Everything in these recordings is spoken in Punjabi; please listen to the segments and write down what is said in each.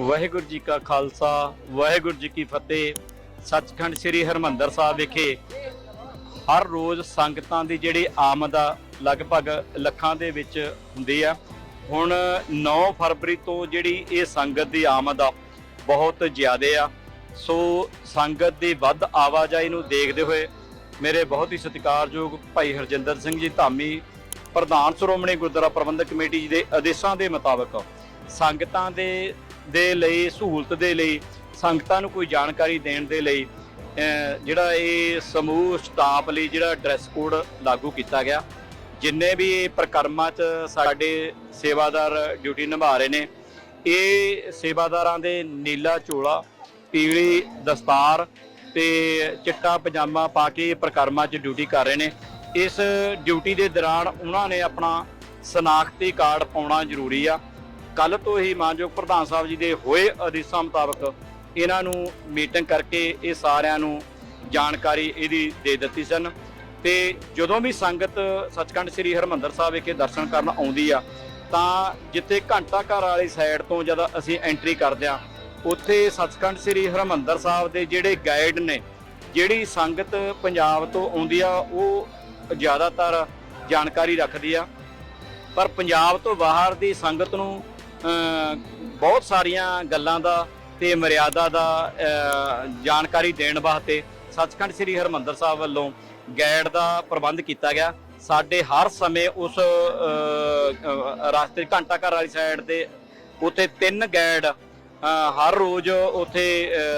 ਵਾਹਿਗੁਰੂ ਜੀ ਕਾ ਖਾਲਸਾ, ਵਾਹਿਗੁਰੂ ਜੀ ਕੀ ਫਤਿਹ। ਸੱਚਖੰਡ ਸ੍ਰੀ ਹਰਮੰਦਰ ਸਾਹਿਬ ਵਿਖੇ ਹਰ ਰੋਜ਼ ਸੰਗਤਾਂ ਦੀ ਜਿਹੜੀ ਆਮਦ ਆ ਲਗਭਗ ਲੱਖਾਂ ਦੇ ਵਿੱਚ ਹੁੰਦੀ ਆ। ਹੁਣ 9 ਫਰਵਰੀ ਤੋਂ ਜਿਹੜੀ ਇਹ ਸੰਗਤ ਦੀ ਆਮਦ ਆ ਬਹੁਤ ਜ਼ਿਆਦੇ ਆ। ਸੋ ਸੰਗਤ ਦੀ ਵੱਧ ਆਵਾਜਾਈ ਨੂੰ ਦੇਖਦੇ ਹੋਏ ਮੇਰੇ ਬਹੁਤ ਹੀ ਸਤਿਕਾਰਯੋਗ ਭਾਈ ਹਰਜਿੰਦਰ ਸਿੰਘ ਜੀ ਧਾਮੀ, ਪ੍ਰਧਾਨ ਸ਼੍ਰੋਮਣੀ ਗੁਰਦੁਆਰਾ ਪ੍ਰਬੰਧਕ ਕਮੇਟੀ ਜੀ ਦੇ ਆਦੇਸ਼ਾਂ ਦੇ ਮੁਤਾਬਕ ਸੰਗਤਾਂ ਦੇ ਦੇ ਲਈ, ਸਹੂਲਤ ਦੇ ਲਈ, ਸੰਗਤਾਂ ਨੂੰ ਕੋਈ ਜਾਣਕਾਰੀ ਦੇਣ ਦੇ ਲਈ ਜਿਹੜਾ ਇਹ ਸਮੂਹ ਸਟਾਫ ਲਈ ਜਿਹੜਾ ਡਰੈਸ ਕੋਡ ਲਾਗੂ ਕੀਤਾ ਗਿਆ, ਜਿੰਨੇ ਵੀ ਇਹ ਪ੍ਰਕਰਮਾਂ 'ਚ ਸਾਡੇ ਸੇਵਾਦਾਰ ਡਿਊਟੀ ਨਿਭਾ ਰਹੇ ਨੇ, ਇਹ ਸੇਵਾਦਾਰਾਂ ਦੇ ਨੀਲਾ ਚੋਲਾ, ਪੀਲੀ ਦਸਤਾਰ ਤੇ ਚਿੱਟਾ ਪਜਾਮਾ ਪਾ ਕੇ ਇਹ ਪ੍ਰਕਰਮਾਂ 'ਚ ਡਿਊਟੀ ਕਰ ਰਹੇ ਨੇ। ਇਸ ਡਿਊਟੀ ਦੇ ਦੌਰਾਨ ਉਹਨਾਂ ਨੇ ਆਪਣਾ ਸਨਾਖਤੀ ਕਾਰਡ ਪਾਉਣਾ ਜ਼ਰੂਰੀ ਆ। ਕੱਲ ਤੋਂ ਹੀ ਮਾਨਯੋਗ ਪ੍ਰਧਾਨ ਸਾਹਿਬ ਜੀ ਦੇ ਹੋਏ ਆਦੇਸ਼ਾਂ ਮੁਤਾਬਕ ਇਹਨਾਂ ਨੂੰ ਮੀਟਿੰਗ ਕਰਕੇ ਇਹ ਸਾਰਿਆਂ ਨੂੰ ਜਾਣਕਾਰੀ ਇਹਦੀ ਦੇ ਦਿੱਤੀ ਸਨ। ਤੇ ਜਦੋਂ ਵੀ ਸੰਗਤ ਸੱਚਖੰਡ ਸ੍ਰੀ ਹਰਮੰਦਰ ਸਾਹਿਬ ਵਿਖੇ ਦਰਸ਼ਨ ਕਰਨ ਆਉਂਦੀ ਆ, ਤਾਂ ਜਿੱਥੇ ਘੰਟਾ ਘਰ ਵਾਲੀ ਸਾਈਡ ਤੋਂ ਜਦ ਅਸੀਂ ਐਂਟਰੀ ਕਰਦੇ ਆ, ਉੱਥੇ ਸੱਚਖੰਡ ਸ੍ਰੀ ਹਰਮੰਦਰ ਸਾਹਿਬ ਦੇ ਜਿਹੜੇ ਗਾਈਡ ਨੇ, ਜਿਹੜੀ ਸੰਗਤ ਪੰਜਾਬ ਤੋਂ ਆਉਂਦੀ ਆ, ਉਹ ਜ਼ਿਆਦਾਤਰ ਜਾਣਕਾਰੀ ਰੱਖਦੀ ਆ। ਪਰ ਪੰਜਾਬ ਤੋਂ ਬਾਹਰ ਦੀ ਸੰਗਤ ਨੂੰ ਬਹੁਤ ਸਾਰੀਆਂ ਗੱਲਾਂ ਦਾ ਤੇ ਮਰਿਆਦਾ ਦਾ ਜਾਣਕਾਰੀ ਦੇਣ ਵਾਸਤੇ ਸੱਚਖੰਡ ਸ੍ਰੀ ਹਰਮੰਦਰ ਸਾਹਿਬ ਵੱਲੋਂ ਗਾਈਡ ਦਾ ਪ੍ਰਬੰਧ ਕੀਤਾ ਗਿਆ। ਸਾਡੇ ਹਰ ਸਮੇਂ ਉਸ ਅਹ, ਰਸਤੇ ਘੰਟਾ ਘਰ ਵਾਲੀ ਸਾਈਡ ਤੇ ਉੱਥੇ ਤਿੰਨ ਗਾਈਡ ਹਰ ਰੋਜ਼ ਉੱਥੇ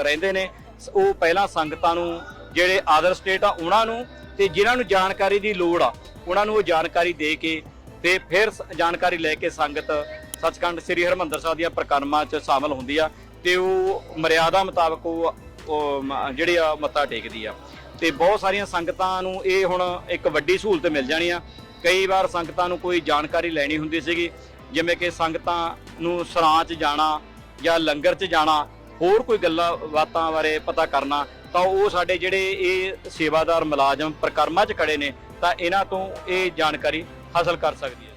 ਰਹਿੰਦੇ ਨੇ। ਉਹ ਪਹਿਲਾਂ ਸੰਗਤਾਂ ਨੂੰ ਜਿਹੜੇ ਆਦਰ ਸਟੇਟ ਆ ਉਹਨਾਂ ਨੂੰ ਤੇ ਜਿਨ੍ਹਾਂ ਨੂੰ ਜਾਣਕਾਰੀ ਦੀ ਲੋੜ ਆ ਉਹਨਾਂ ਨੂੰ ਉਹ ਜਾਣਕਾਰੀ ਦੇ ਕੇ ਤੇ ਫਿਰ ਜਾਣਕਾਰੀ ਲੈ ਕੇ ਸੰਗਤ ਸੱਚਖੰਡ ਸ੍ਰੀ ਹਰਮੰਦਰ ਸਾਹਿਬ ਦੀਆਂ ਪ੍ਰਕਰਮਾਂ 'ਚ ਸ਼ਾਮਲ ਹੁੰਦੀ ਆ ਤੇ ਉਹ ਮਰਿਆਦਾ ਮੁਤਾਬਕ ਉਹ ਉਹ ਜਿਹੜੀ ਆ ਮੱਥਾ ਟੇਕਦੀ ਆ। ਤੇ ਬਹੁਤ ਸਾਰੀਆਂ ਸੰਗਤਾਂ ਨੂੰ ਇਹ ਹੁਣ ਇੱਕ ਵੱਡੀ ਸਹੂਲਤ ਮਿਲ ਜਾਣੀ ਆ। ਕਈ ਵਾਰ ਸੰਗਤਾਂ ਨੂੰ ਕੋਈ ਜਾਣਕਾਰੀ ਲੈਣੀ ਹੁੰਦੀ ਸੀਗੀ, ਜਿਵੇਂ ਕਿ ਸੰਗਤਾਂ ਨੂੰ ਸਰਾਂ 'ਚ ਜਾਣਾ ਜਾਂ ਲੰਗਰ 'ਚ ਜਾਣਾ, ਹੋਰ ਕੋਈ ਗੱਲਾਂ ਬਾਤਾਂ ਬਾਰੇ ਪਤਾ ਕਰਨਾ, ਤਾਂ ਉਹ ਸਾਡੇ ਜਿਹੜੇ ਇਹ ਸੇਵਾਦਾਰ ਮੁਲਾਜ਼ਮ ਪ੍ਰਕਰਮਾਂ 'ਚ ਖੜੇ ਨੇ, ਤਾਂ ਇਹਨਾਂ ਤੋਂ ਇਹ ਜਾਣਕਾਰੀ ਹਾਸਲ ਕਰ ਸਕਦੀ ਹੈ